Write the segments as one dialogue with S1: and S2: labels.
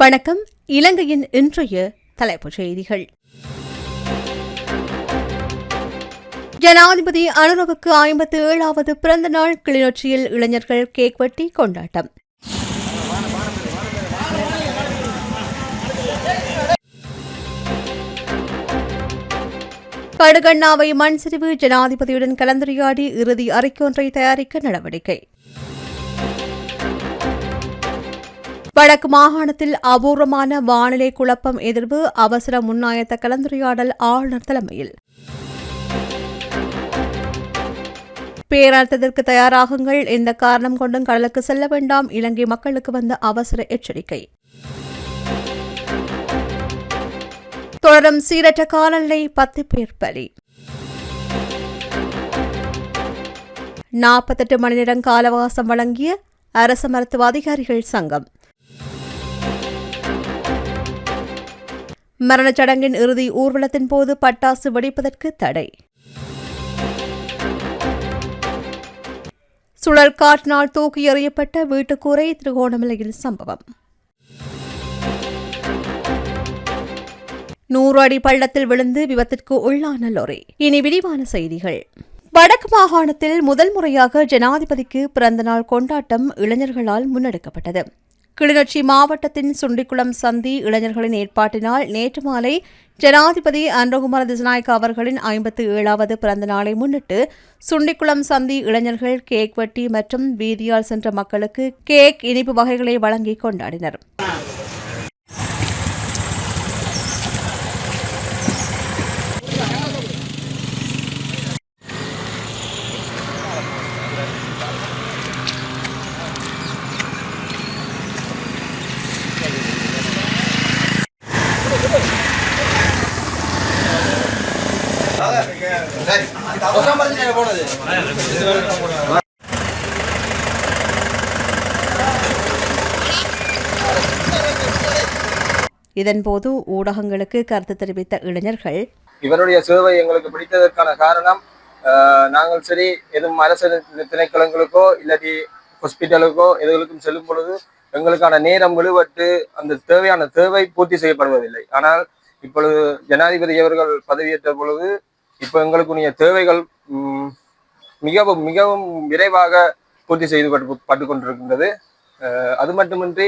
S1: வணக்கம். இலங்கையின் இன்றைய தலைப்புச் செய்திகள். ஜனாதிபதி அனுரவுக்கு ஐம்பத்தி ஏழாவது பிறந்த நாள் கிளிநொச்சியில் இளைஞர்கள் கேக் வெட்டி கொண்டாட்டம். கடுகண்ணாவை மண் சரிவு ஜனாதிபதியுடன் கலந்துரையாடி இறுதி அறிக்கொன்றை தயாரிக்க நடவடிக்கை. வடக்கு மாகாணத்தில் அபூர்வமான வானிலை குழப்பம் எதிர்வு அவசர முன்னாயத்த கலந்துரையாடல் ஆளுநர் தலைமையில். பேரர்த்தத்திற்கு தயாராகுங்கள். எந்த காரணம் கொண்டும் கடலுக்கு செல்ல வேண்டாம். இலங்கை மக்களுக்கு வந்த அவசர எச்சரிக்கை. தொடரும் சீரற்ற காலநிலை பத்து பேர் பலி. நாற்பத்தெட்டு மணி நேரம் காலவாசம் வழங்கிய அரசு மருத்துவ அதிகாரிகள் சங்கம். மரணச் சடங்கின் இறுதி ஊர்வலத்தின் போது பட்டாசு வெடிப்பதற்கு தடை. சுழல் காற்றினால் தூக்கி எறியப்பட்ட வீட்டுக்கூரை திருகோணமலையில் சம்பவம். நூறு அடி பள்ளத்தில் விழுந்து விபத்திற்கு உள்ளான லொரி. இனி விரிவான செய்திகள். வடக்கு மாகாணத்தில் முதல் முறையாக ஜனாதிபதிக்கு பிறந்தநாள் கொண்டாட்டம் இளைஞர்களால் முன்னெடுக்கப்பட்டது. கிளிநொச்சி மாவட்டத்தின் சுண்டிக்குளம் சந்தி இளைஞர்களின் ஏற்பாட்டினால் நேற்று மாலை ஜனாதிபதி அன்றகுமார திசநாயக் அவர்களின் ஐம்பத்தி ஏழாவது பிறந்த நாளை முன்னிட்டு சுண்டிக்குளம் சந்தி இளைஞர்கள் கேக் வெட்டி மற்றும் வீதியால் சென்ற மக்களுக்கு கேக் இனிப்பு வகைகளை வழங்கி கொண்டாடினர். இதன்போது ஊடகங்களுக்கு கருத்து தெரிவித்த இளைஞர்கள்
S2: இவருடைய சேவை எங்களுக்கு பிடித்ததற்கான காரணம் நாங்கள் சரி எதுவும் அரசு திணைக்களங்களுக்கோ இல்லாட்டி ஹாஸ்பிட்டலுக்கோ எதுகளுக்கும் செல்லும் பொழுது எங்களுக்கான நேரம் விழுவட்டு அந்த தேவையான தேவை பூர்த்தி செய்யப்படுவதில்லை. ஆனால் இப்பொழுது ஜனாதிபதி அவர்கள் பதவியேற்ற பொழுது இப்போ எங்களுக்குரிய தேவைகள் மிகவும் மிகவும் விரைவாக பூர்த்தி செய்து பட்டு பட்டு கொண்டிருக்கின்றது. அது மட்டுமின்றி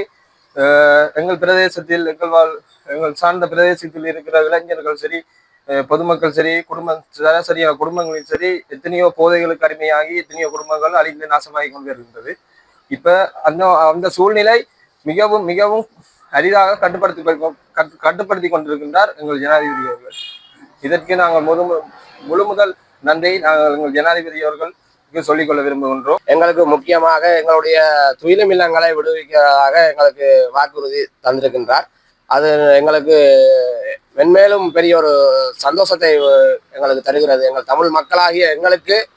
S2: எங்கள் பிரதேசத்தில் எங்கள் வாழ் எங்கள் சார்ந்த பிரதேசத்தில் இருக்கிற இளைஞர்கள் சரி பொதுமக்கள் சரி குடும்ப சராசரியான குடும்பங்களில் சரி எத்தனையோ போதைகளுக்கு அடிமையாகி எத்தனையோ குடும்பங்கள் அழிந்து நாசமாகி கொண்டு இப்போ அந்த அந்த சூழ்நிலை மிகவும் மிகவும் அரிதாக கட்டுப்படுத்தி கட்டுப்படுத்தி கொண்டிருக்கின்றார் எங்கள் ஜனாதிபதி அவர்கள். இதற்கு நாங்கள் முழு முழு முதல் நன்றியை நாங்கள் எங்கள் ஜனாதிபதி அவர்களுக்கு சொல்லிக்கொள்ள விரும்புகின்றோம்.
S3: எங்களுக்கு முக்கியமாக எங்களுடைய துயிலும் இல்லங்களை விடுவிக்கிறதாக எங்களுக்கு வாக்குறுதி தந்திருக்கின்றார். அது எங்களுக்கு மென்மேலும் பெரிய ஒரு சந்தோஷத்தை எங்களுக்கு தருகிறது. எங்கள் தமிழ் மக்களாகிய எங்களுக்கு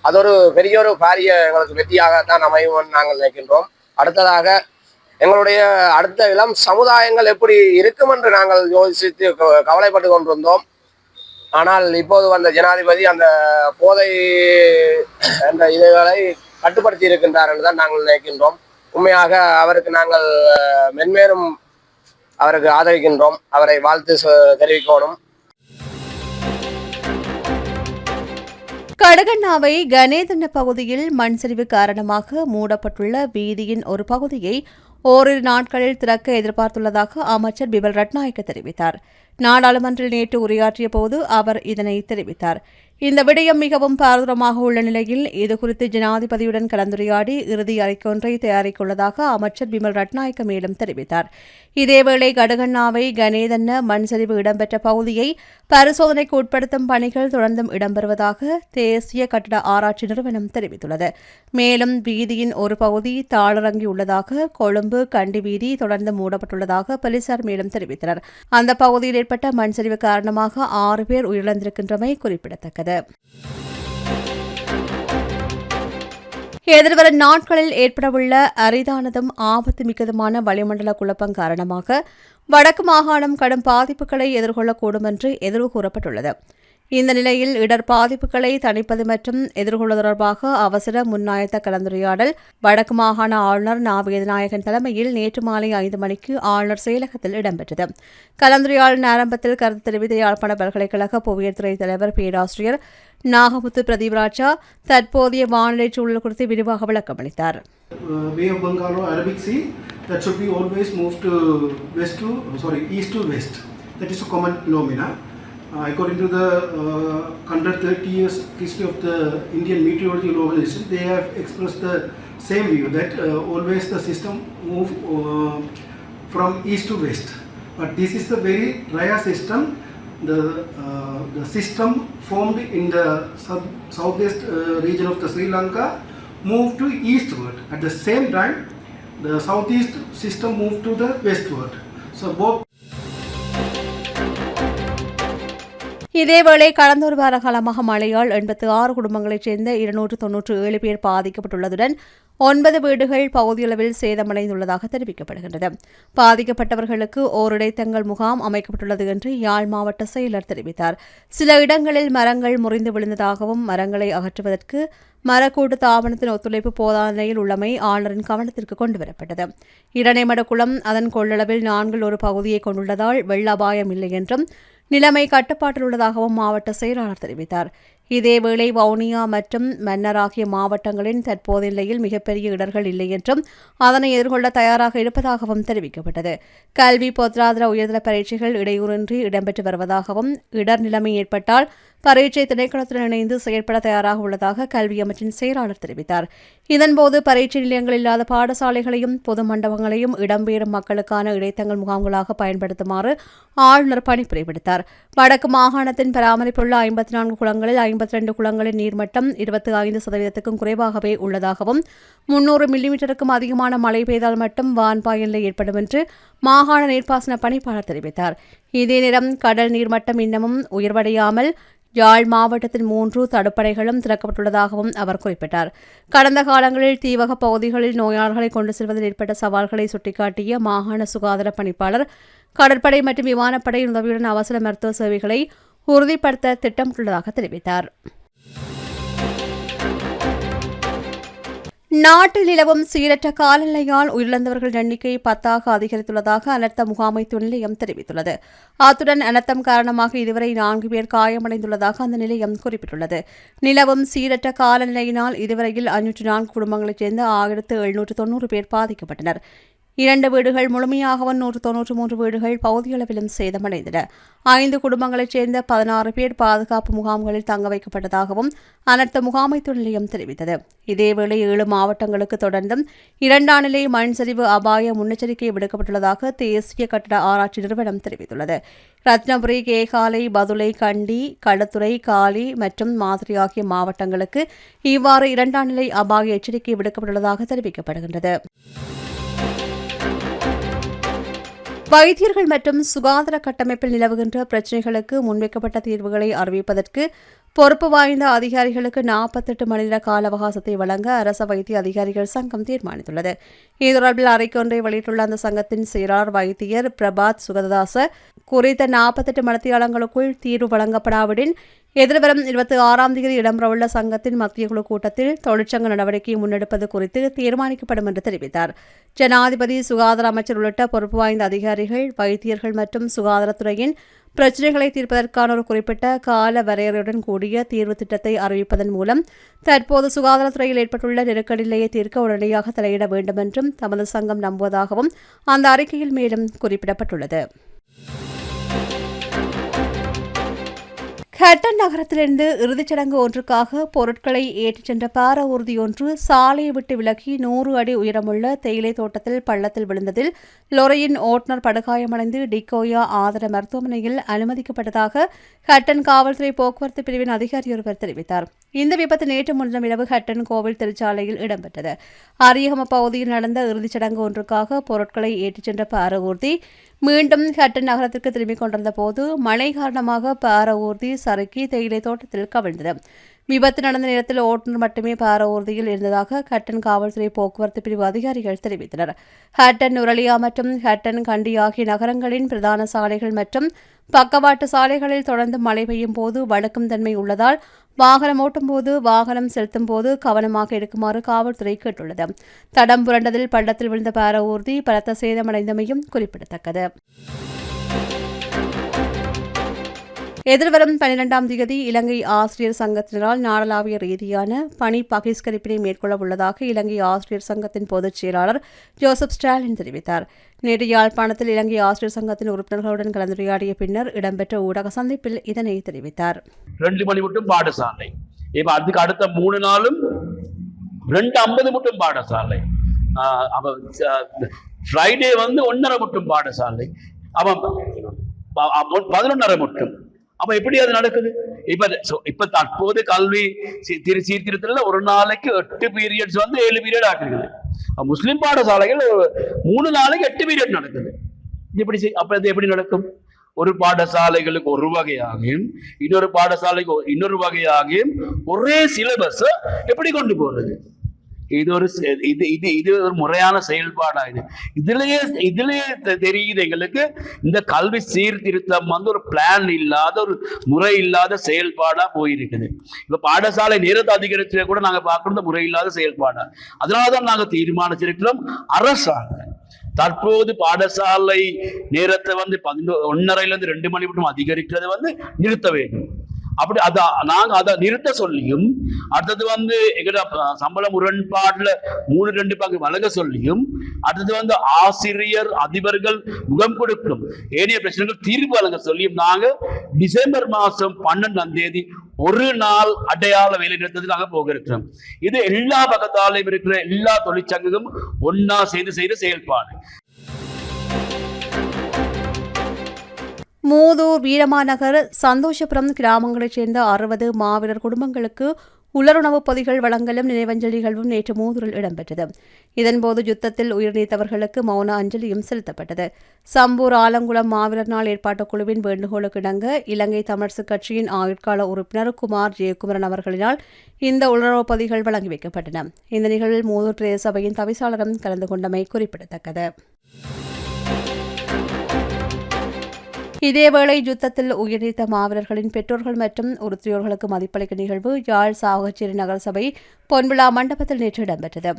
S3: அது ஒரு பெரிய ஒரு பாரிய எங்களுக்கு வெற்றியாகத்தான் அமையும் நாங்கள் நினைக்கின்றோம். அடுத்ததாக எங்களுடைய அடுத்த இளம் சமுதாயங்கள் எப்படி இருக்கும் என்று நாங்கள் யோசித்து க- கவலைப்பட்டு கொண்டிருந்தோம். ஆனால் இப்போது வந்த ஜனாதிபதி அந்த போதை என்ற இதுகளை கட்டுப்படுத்தி இருக்கின்றார் என்று தான் நாங்கள் நினைக்கின்றோம். உண்மையாக அவருக்கு நாங்கள் மென்மேலும் அவருக்கு ஆதரிக்கின்றோம். அவரை வாழ்த்து தெரிவிக்கணும்.
S1: கடகண்ணாவை கணேதன பகுதியில் மண் சரிவு காரணமாக மூடப்பட்டுள்ள வீதியின் ஒரு பகுதியை ஓரிரு நாட்களில் திறக்க எதிர்பார்த்துள்ளதாக அமைச்சர் பிபல் ரட்நாயக்க தெரிவித்தார். நாடாளுமன்றில் நேற்று உரையாற்றிய போது அவர் இதனை தெரிவித்தார். இந்த விடயம் மிகவும் பாரதூரமாக உள்ள நிலையில் இதுகுறித்து ஜனாதிபதியுடன் கலந்துரையாடி இறுதி அறிக்கொன்றை தயாரித்துள்ளதாக அமைச்சர் பிமல் ரட்நாயக்க மேலும் தெரிவித்தார். இதேவேளை கடுகண்ணாவை கணேதன்ன மண் சரிவு இடம்பெற்ற பகுதியை பரிசோதனைக்கு உட்படுத்தும் பணிகள் தொடர்ந்தும் இடம்பெறுவதாக தேசிய கட்டட ஆராய்ச்சி நிறுவனம் தெரிவித்துள்ளது. மேலும் வீதியின் ஒரு பகுதி தாளரங்கியுள்ளதாக கொழும்பு கண்டி வீதி தொடர்ந்து மூடப்பட்டுள்ளதாக போலீசார் மேலும் தெரிவித்தனர். அந்த பகுதியில் ஏற்பட்ட மண் சரிவு காரணமாக ஆறு பேர் உயிரிழந்திருக்கின்றமை குறிப்பிடத்தக்கது. எதிர்வரும் நாட்களில் ஏற்படவுள்ள அரிதானதும் ஆபத்து மிக்கதுமான வளிமண்டல குழப்பம் காரணமாக வடக்கு மாகாணம் கடும் பாதிப்புகளை எதிர்கொள்ளக்கூடும் என்று எதிர்வு கூறப்பட்டுள்ளது. இந்த நிலையில் இடர் பாதிப்புகளை தணிப்பது மற்றும் எதிர்கொள்ள தொடர்பாக அவசர முன்னாயத்த கலந்துரையாடல் வடக்கு மாகாண ஆளுநர் நாவேதநாயகன் தலைமையில் நேற்று மாலை ஐந்து மணிக்கு ஆளுநர் செயலகத்தில் இடம்பெற்றது கலந்துரையாடலின் ஆரம்பத்தில் கருத்து தெரிவித்த யாழ்ப்பாண பல்கலைக்கழக புவியியல் தலைவர் பேராசிரியர் நாகமுத்து பிரதீப்ராஜா தற்போதைய வானிலை சூழல் குறித்து விரிவாக விளக்கமளித்தார்
S4: Bay of Bengal or Arabic Sea that should be always moved to west to sorry east to west. That is a common phenomena. Uh, according to the uh, 130 years history of the Indian Meteorological Organization, they have expressed the same view that uh, always the system move from east to west. But this is the very rare system. The the system formed in the sub, southwest region of the Sri Lanka moved to eastward. At the same time, the southeast system moved to the westward. So both
S1: இதேவேளை கடந்த ஒரு வார காலமாக மழையால் எண்பத்து ஆறு குடும்பங்களைச் சேர்ந்த இருநூற்று தொன்னூற்று ஏழு பேர் பாதிக்கப்பட்டுள்ளதுடன் ஒன்பது வீடுகள் பகுதியளவில் சேதமடைந்துள்ளதாக தெரிவிக்கப்படுகின்றது. பாதிக்கப்பட்டவர்களுக்கு ஓரிடைத்தங்கள் முகாம் அமைக்கப்பட்டுள்ளது என்று யாழ் மாவட்ட செயலர் தெரிவித்தார். சில இடங்களில் மரங்கள் முறிந்து விழுந்ததாகவும் மரங்களை அகற்றுவதற்கு மரக்கூட்டு தாபனத்தின் ஒத்துழைப்பு போதாத நிலையில் உள்ளமை ஆளுநரின் கவனத்திற்கு கொண்டுவரப்பட்டது. இடனைமடக்குளம் அதன் கொள்ளளவில் நான்கில் ஒரு பகுதியை கொண்டுள்ளதால் வெள்ள அபாயம் இல்லை என்றும் நிலைமை கட்டுப்பாட்டில் உள்ளதாகவும் மாவட்ட செயலாளர் தெரிவித்தார். இதேவேளை வவுனியா மற்றும் மன்னர் ஆகிய மாவட்டங்களின் தற்போதைய நிலையில் மிகப்பெரிய இடர்கள் இல்லை என்றும் அதனை எதிர்கொள்ள தயாராக இருப்பதாகவும் தெரிவிக்கப்பட்டது. கல்வி பொருளாதார உயர்தர பரீட்சைகள் இடையூறின்றி இடம்பெற்று வருவதாகவும் இடர் நிலைமை ஏற்பட்டால் பரீட்சை திணைக்களத்துடன் இணைந்து செயற்பட தயாராக உள்ளதாக கல்வி அமைச்சின் செயலாளர் தெரிவித்தார். இதன்போது பரீட்சை நிலையங்கள் இல்லாத பாடசாலைகளையும் பொது மண்டபங்களையும் இடம்பெறும் மக்களுக்கான இடைத்தங்கள் முகாம்களாக பயன்படுத்துமாறு ஆளுநர் பணிப்புரை விடுத்தார் வடக்கு மாகாணத்தின் பராமரிப்புள்ள ஐம்பத்தி நான்கு குளங்களில் ஐம்பத்தி ரெண்டு குளங்களின் நீர்மட்டம் இருபத்தி ஐந்து சதவீதத்துக்கும் குறைவாகவே உள்ளதாகவும் முன்னூறு மில்லிமீட்டருக்கும் அதிகமான மழை பெய்தால் மட்டும் வான்பாய் நிலை ஏற்படும் என்று மாகாண நீர்ப்பாசன பணிப்பாளர் தெரிவித்தார். இதே நேரம் கடல் நீர்மட்டம் இன்னமும் உயர்வடையாமல் யாழ் மாவட்டத்தில் மூன்று தடுப்படைகளும் திறக்கப்பட்டுள்ளதாகவும் அவர் குறிப்பிட்டார். கடந்த காலங்களில் தீவக பகுதிகளில் நோயாளர்களை கொண்டு செல்வதில் ஏற்பட்ட சவால்களை சுட்டிக்காட்டிய மாகாண சுகாதார பணிப்பாளர் கடற்படை மற்றும் விமானப்படையின் உதவியுடன் அவசர மருத்துவ சேவைகளை உறுதிப்படுத்த திட்டமிட்டுள்ளதாக தெரிவித்தார். நாட்டில் நிலவும் சீரற்ற காலநிலையால் உயிரிழந்தவர்கள் எண்ணிக்கை பத்தாக அதிகரித்துள்ளதாக அனர்த்த முகாமைத்துவ நிலையம் தெரிவித்துள்ளது. அத்துடன் அனர்த்தம் காரணமாக இதுவரை நான்கு பேர் காயமடைந்துள்ளதாக அந்த நிலையம் குறிப்பிட்டுள்ளது. நிலவும் சீரற்ற காலநிலையினால் இதுவரையில் ஐநூற்று நான்கு குடும்பங்களைச் சேர்ந்த ஆயிரத்து எழுநூற்று தொன்னூறு பேர் பாதிக்கப்பட்டனர். இரண்டு வீடுகள் முழுமையாகவும் நூற்று தொன்னூற்று மூன்று வீடுகள் பகுதியளவிலும் சேதமடைந்தன. ஐந்து குடும்பங்களைச் சேர்ந்த பதினாறு பேர் பாதுகாப்பு முகாம்களில் தங்க வைக்கப்பட்டதாகவும் அனர்த்த முகாமைத்துவ நிலையம் தெரிவித்தது. இதேவேளை ஏழு மாவட்டங்களுக்கு தொடர்ந்தும் இரண்டாம் நிலை மண் சரிவு அபாய முன்னெச்சரிக்கை விடுக்கப்பட்டுள்ளதாக தேசிய கட்டட ஆராய்ச்சி நிறுவனம் தெரிவித்துள்ளது. ரத்னபுரி கேகாலை பதுளை கண்டி களத்துறை காலி மற்றும் மாதிரி ஆகிய மாவட்டங்களுக்கு இவ்வாறு இரண்டாம் நிலை அபாய எச்சரிக்கை விடுக்கப்பட்டுள்ளதாக தெரிவிக்கப்படுகின்றது. வைத்தியர்கள் மற்றும் சுகாதார கட்டமைப்பில் நிலவுகின்ற பிரச்சினைகளுக்கு முன்வைக்கப்பட்ட தீர்வுகளை அறிவிப்பதற்கு பொறுப்பு வாய்ந்த அதிகாரிகளுக்கு நாற்பத்தெட்டு மணி நேர கால அவகாசத்தை வழங்க அரச வைத்திய அதிகாரிகள் சங்கம் தீர்மானித்துள்ளது. இது தொடர்பில் அறிக்கொன்றை வெளியிட்டுள்ள அந்த சங்கத்தின் செயலாளர் வைத்தியர் பிரபாத் சுகததாச குறித்த நாற்பத்தெட்டு மணித்தியாலங்களுக்குள் தீர்வு வழங்கப்படாவிடின் எதிர்வரும் இருபத்தி ஆறாம் தேதி இடம்பெறவுள்ள சங்கத்தின் மத்திய குழு கூட்டத்தில் தொழிற்சங்க நடவடிக்கை முன்னெடுப்பது குறித்து தீர்மானிக்கப்படும் என்று தெரிவித்தார். ஜனாதிபதி சுகாதார அமைச்சர் உள்ளிட்ட பொறுப்பு வாய்ந்த அதிகாரிகள் வைத்தியர்கள் மற்றும் சுகாதாரத்துறையின் பிரச்சினைகளை தீர்ப்பதற்கான ஒரு குறிப்பிட்ட கால வரையறையுடன் கூடிய தீர்வு திட்டத்தை அறிவிப்பதன் மூலம் தற்போது சுகாதாரத்துறையில் ஏற்பட்டுள்ள நெருக்கடி நிலையை தீர்க்க உடனடியாக தலையிட வேண்டும் என்றும் தமது சங்கம் நம்புவதாகவும் அந்த அறிக்கையில் மேலும் குறிப்பிடப்பட்டுள்ளது. ஹட்டன் நகரத்திலிருந்து இறுதிச்சடங்கு ஒன்றுக்காக பொருட்களை ஏற்றிச் சென்ற பார ஊர்தியொன்று சாலையை விட்டு விலகி நூறு அடி உயரமுள்ள தேயிலை தோட்டத்தில் பள்ளத்தில் விழுந்ததில் லொரையின் ஓட்டுநர் படுகாயமடைந்து டிகோயா ஆதர மருத்துவமனையில் அனுமதிக்கப்பட்டதாக ஹட்டன் காவல்துறை போக்குவரத்து பிரிவின் அதிகாரி ஒருவர் தெரிவித்தார். இந்த விபத்து நேற்று முன்தினம் இரவு ஹட்டன் கோவில் திருச்சாலையில் இடம்பெற்றது. அரியகம பகுதியில் நடந்த இறுதிச்சடங்கு ஒன்றுக்காக பொருட்களை ஏற்றிச் சென்ற பார ஊர்தி மீண்டும் ஹட்டன் நகரத்திற்கு திரும்பிக் கொண்டிருந்த போது மழை காரணமாக பார ஊர்தி சறுக்கி தேயிலை தோட்டத்தில் கவிழ்ந்தது. விபத்து நடந்த நேரத்தில் ஓட்டுநர் மட்டுமே பார ஊர்தியில் இருந்ததாக ஹட்டன் காவல்துறை போக்குவரத்து பிரிவு அதிகாரிகள் தெரிவித்தனர். ஹட்டன் உரளியா மற்றும் ஹட்டன் கண்டி ஆகிய நகரங்களின் பிரதான சாலைகள் மற்றும் பக்கவாட்டு சாலைகளில் தொடர்ந்து மழை பெய்யும் போது வழுக்கும் தன்மை உள்ளதால் வாகனம் ஓட்டும் போது வாகனம் செலுத்தும் போது கவனமாக இருக்குமாறு காவல்துறை கேட்டுள்ளது. தடம் புரண்டதில் பள்ளத்தில் விழுந்த பார ஊர்தி பலத்த சேதமடைந்தமையும் குறிப்பிடத்தக்கது. எதிர்வரும் பனிரெண்டாம் தேதி இலங்கை ஆசிரியர் சங்கத்தினரால் நாடளாவிய ரீதியான பணி பகிஷ்கரிப்பினை மேற்கொள்ள உள்ளதாக இலங்கை ஆசிரியர் சங்கத்தின் பொதுச் செயலாளர் ஜோசப் ஸ்டாலின் தெரிவித்தார். நேற்று யாழ்ப்பாணத்தில் இலங்கை ஆசிரியர் சங்கத்தின் உறுப்பினர்களுடன் கலந்துரையாடிய பின்னர் இடம்பெற்ற ஊடக சந்திப்பில் இதனை தெரிவித்தார்.
S5: ரெண்டு மணி மட்டும் பாடசாலை. இப்ப அதுக்கு அடுத்த மூணு நாளும் ரெண்டு ஐம்பது மட்டும் பாடசாலை. ஃப்ரைடே வந்து ஒன்னரை மட்டும் பாடசாலை. அவன் பதினொன்னரை மட்டும். அப்ப எப்படி அது நடக்குது? இப்ப இப்ப தற்போது கல்வி திரு சீர்திருத்தல ஒரு நாளைக்கு எட்டு பீரியட்ஸ் வந்து ஏழு பீரியட் ஆக்கிருக்குது. முஸ்லிம் பாடசாலைகள் மூணு நாளைக்கு எட்டு பீரியட் நடக்குது. இப்படி எப்படி செய்- அப்ப இது எப்படி நடக்கும்? ஒரு பாடசாலைகளுக்கு ஒரு வகையாகும் இன்னொரு பாடசாலைக்கு இன்னொரு வகையாகும் ஒரே சிலபஸ் எப்படி கொண்டு போறது? இது ஒரு செ- இது இது இது ஒரு முறையான செயல்பாடா இது. இதுலயே இதுலயே தெ- தெரியுது எங்களுக்கு இந்த கல்வி சீர்திருத்தம் வந்து ஒரு பிளான் இல்லாத ஒரு முறை இல்லாத செயல்பாடா போயிருக்குது. இப்ப பாடசாலை நேரத்தை அதிகரிச்சு கூட நாங்க பார்க்கறது முறை இல்லாத செயல்பாடா. அதனாலதான் நாங்க தீர்மானிச்சிருக்கிறோம் அரசாங்கம் தற்போது பாடசாலை நேரத்தை வந்து பதினொ ஒன்னரைல இருந்து ரெண்டு மணி மட்டும் அதிகரிக்கிறது வந்து நிறுத்த வேண்டும். அப்படி அத நாங்க அதை நிறுத்த சொல்லியும் அடுத்தது வந்து எங்கட சம்பள முரண்பாடுல மூணு ரெண்டு பங்கு வழங்க சொல்லியும் அடுத்தது வந்து ஆசிரியர் அதிபர்கள் முகம் கொடுக்கும். ஏனைய பிரச்சனைகள் தீர்வு வழங்க சொல்லியும் நாங்க டிசம்பர் மாசம் பன்னெண்டாம் தேதி ஒரு நாள் அடையாள வேலை நிறுத்தத்துக்கு நாங்கள் போக இருக்கிறோம் இது எல்லா பக்கத்தாலையும் இருக்கிற எல்லா தொழிற்சங்கமும் ஒன்னா சேர்ந்து செய்த செயல்பாடு.
S1: மூதூர் வீரமாநகர் சந்தோஷபுரம் கிராமங்களைச் சேர்ந்த அறுபது மாவீரர் குடும்பங்களுக்கு உலருணவுப் பொதிகள் வழங்கலும் நினைவஞ்சலி நிகழ்வும் நேற்று மூதூரில் இடம்பெற்றது. இதன்போது யுத்தத்தில் உயிர் நீத்தவர்களுக்கு மௌன அஞ்சலியும் செலுத்தப்பட்டது. சம்பூர் ஆலங்குளம் மாவீரர் நாள் ஏற்பாட்டுக் குழுவின் வேண்டுகோளுக்கு இணங்க இலங்கை தமிழரசுக் கட்சியின் ஆயுட்கால உறுப்பினர் குமார் ஜெயக்குமரன் அவர்களினால் இந்த உலருணவுப் பொதிகள் வழங்கி வைக்கப்பட்டன. இந்த நிகழ்வில் மூதூர் பிரதேச சபையின் தவிசாளரும் கலந்து கொண்டமை குறிப்பிடத்தக்கது. இதேவேளை யுத்தத்தில் உயிரிழந்த மாவீரர்களின் பெற்றோர்கள் மற்றும் உறுப்பினர்களுக்கு மதிப்பளிக்கும் நிகழ்வு யாழ் சாவகச்சேரி நகரசபை பொன்விழா மண்டபத்தில் நேற்று இடம்பெற்றது.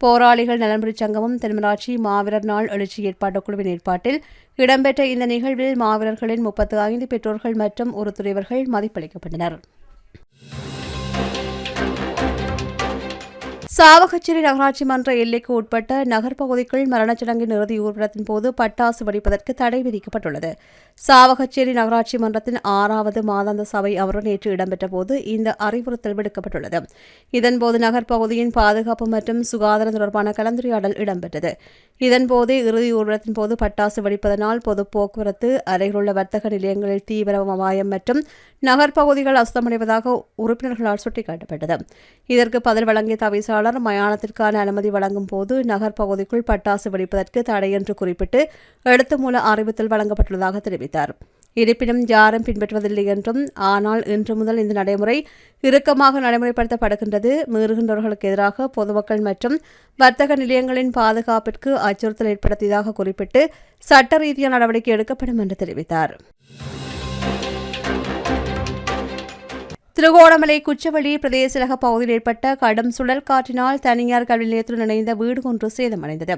S1: போராளிகள் நலன்புரி சங்கமும் தென்மராட்சி மாவீரர் நாள் எழுச்சி ஏற்பாட்டுக் குழுவின் ஏற்பாட்டில் இடம்பெற்ற இந்த நிகழ்வில் மாவீரர்களின் முப்பத்து ஐந்து பெற்றோர்கள் மற்றும் உறுத்துறைவர்கள் மதிப்பளிக்கப்பட்டனர். சாவகச்சேரி நகராட்சி மன்ற எல்லைக்கு உட்பட்ட நகர்ப்பகுதிக்குள் மரணச்சடங்கின் இறுதி ஊர்வலத்தின் போது பட்டாசு வெடிப்பதற்கு தடை விதிக்கப்பட்டுள்ளது. சாவகச்சேரி நகராட்சி மன்றத்தின் ஆறாவது மாதாந்த சபை அமர்வு நேற்று இடம்பெற்ற போது இந்த அறிவுறுத்தல் விடுக்கப்பட்டுள்ளது. இதன்போது நகர்ப்பகுதியின் பாதுகாப்பு மற்றும் சுகாதாரம் தொடர்பான கலந்துரையாடல் இடம்பெற்றது. இதன்போது இறுதி ஊர்வலத்தின் போது பட்டாசு வெடிப்பதனால் பொது போக்குவரத்து அருகிலுள்ள வர்த்தக நிலையங்களில் தீவிர அபாயம் மற்றும் நகர்ப்பகுதிகள் அசுத்தமடைவதாக உறுப்பினர்களால் சுட்டிக்காட்டப்பட்டது. இதற்கு பதில் வழங்கிய தவிசாளர் மயானத்திற்கான அனுமதி வழங்கும் போது நகர்ப்பகுதிக்குள் பட்டாசு வெடிப்பதற்கு தடை என்று குறிப்பிட்டு எழுத்து மூல அறிவித்தல் வழங்கப்பட்டுள்ளதாக தெரிவித்தார். இருப்பினும் யாரும் பின்பற்றுவதில்லை என்றும் ஆனால் இன்று முதல் இந்த நடைமுறை இறுக்கமாக நடைமுறைப்படுத்தப்படுகின்றது. மீறுகின்றவர்களுக்கு எதிராக பொதுமக்கள் மற்றும் வர்த்தக நிலையங்களின் பாதுகாப்பிற்கு அச்சுறுத்தல் ஏற்படுத்தியதாக குறிப்பிட்டு சட்ட ரீதியான நடவடிக்கை எடுக்கப்படும் என்று தெரிவித்தார். திருகோணமலை குச்சவெளி பிரதேசலக பகுதியில் ஏற்பட்ட கடும் சுழல் காற்றினால் தனியார் கல்வி நிலையத்துடன் இணைந்த வீடு ஒன்று சேதமடைந்தது.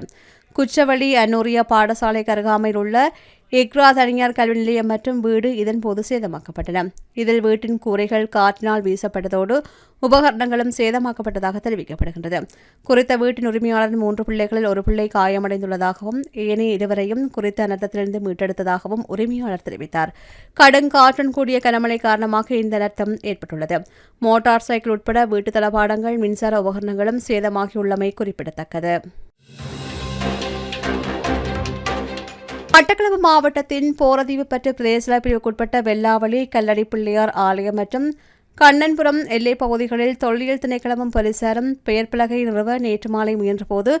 S1: குச்சவெளி அன்னூரிய பாடசாலை அருகாமையில் உள்ள இக்ரா தனியார் கல்வி நிலையம் மற்றும் வீடு இதன்போது சேதமாக்கப்பட்டன. இதில் வீட்டின் கூரைகள் காற்றினால் வீசப்பட்டதோடு உபகரணங்களும் சேதமாக்கப்பட்டதாக தெரிவிக்கப்படுகின்றது. குறித்த வீட்டின் உரிமையாளரின் மூன்று பிள்ளைகளில் ஒரு பிள்ளை காயமடைந்துள்ளதாகவும் ஏனைய இருவரையும் குறித்த அனர்த்தத்திலிருந்து மீட்டெடுத்ததாகவும் உரிமையாளர் தெரிவித்தார். கடும் காற்றுடன் கூடிய கனமழை காரணமாக இந்த அனர்த்தம் ஏற்பட்டுள்ளது. மோட்டார் சைக்கிள் உட்பட வீட்டு தளபாடங்கள் மின்சார உபகரணங்களும் சேதமாகியுள்ளமை குறிப்பிடத்தக்கது. மட்டக்களப்பு மாவட்டத்தின் போரதீவு பற்று பிரதேச பிரிவுக்குட்பட்ட வெள்ளாவளி கல்லடி பிள்ளையார் ஆலயம் மற்றும் கண்ணன்புரம் எல்லைப் பகுதிகளில் தொல்லியல் திணைக்களமும் போலீசாரும் பெயர் பலகை நிறுவ நேற்று மாலை முயன்றபோது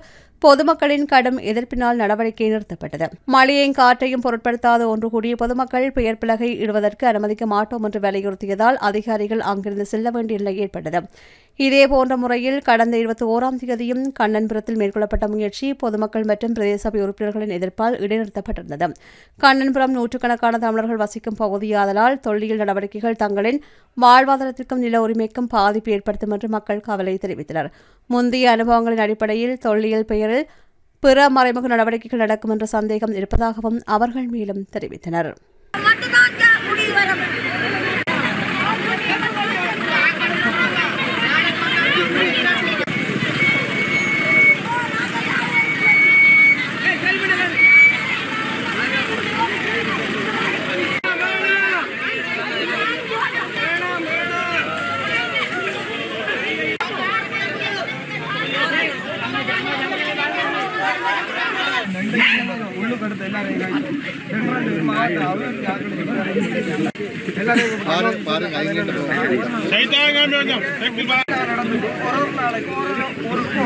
S1: பொதுமக்களின் கடும் எதிர்ப்பினால் நடவடிக்கை நிறுத்தப்பட்டது. மழையையும் காற்றையும் பொருட்படுத்தாத ஒன்று கூடிய பொதுமக்கள் பெயர் பலகை இடுவதற்கு அனுமதிக்க மாட்டோம் என்று வலியுறுத்தியதால் அதிகாரிகள் அங்கிருந்து செல்ல வேண்டிய நிலை ஏற்பட்டது. இதேபோன்ற முறையில் கடந்த இருபத்தி ஓராம் தேதியும் கண்ணன்புரத்தில் மேற்கொள்ளப்பட்ட முயற்சி பொதுமக்கள் மற்றும் பிரதேச சபை உறுப்பினர்களின் எதிர்ப்பால் இடைநிறுத்தப்பட்டிருந்தது. கண்ணன்புரம் நூற்றுக்கணக்கான தமிழர்கள் வசிக்கும் பகுதியாதலால் தொல்லியல் நடவடிக்கைகள் தங்களின் வாழ்வாதாரத்திற்கும் நில உரிமைக்கும் பாதிப்பு ஏற்படுத்தும் என்று மக்கள் கவலை தெரிவித்தனர். முந்தைய அனுபவங்களின் அடிப்படையில் தொல்லியல் பெயரில் பிற மறைமுக நடவடிக்கைகள் நடக்கும் என்ற சந்தேகம் இருப்பதாகவும் அவர்கள் மேலும் தெரிவித்தனர்.
S6: ഓരോ നാളേക്ക് ഓരോ ഉറപ്പോ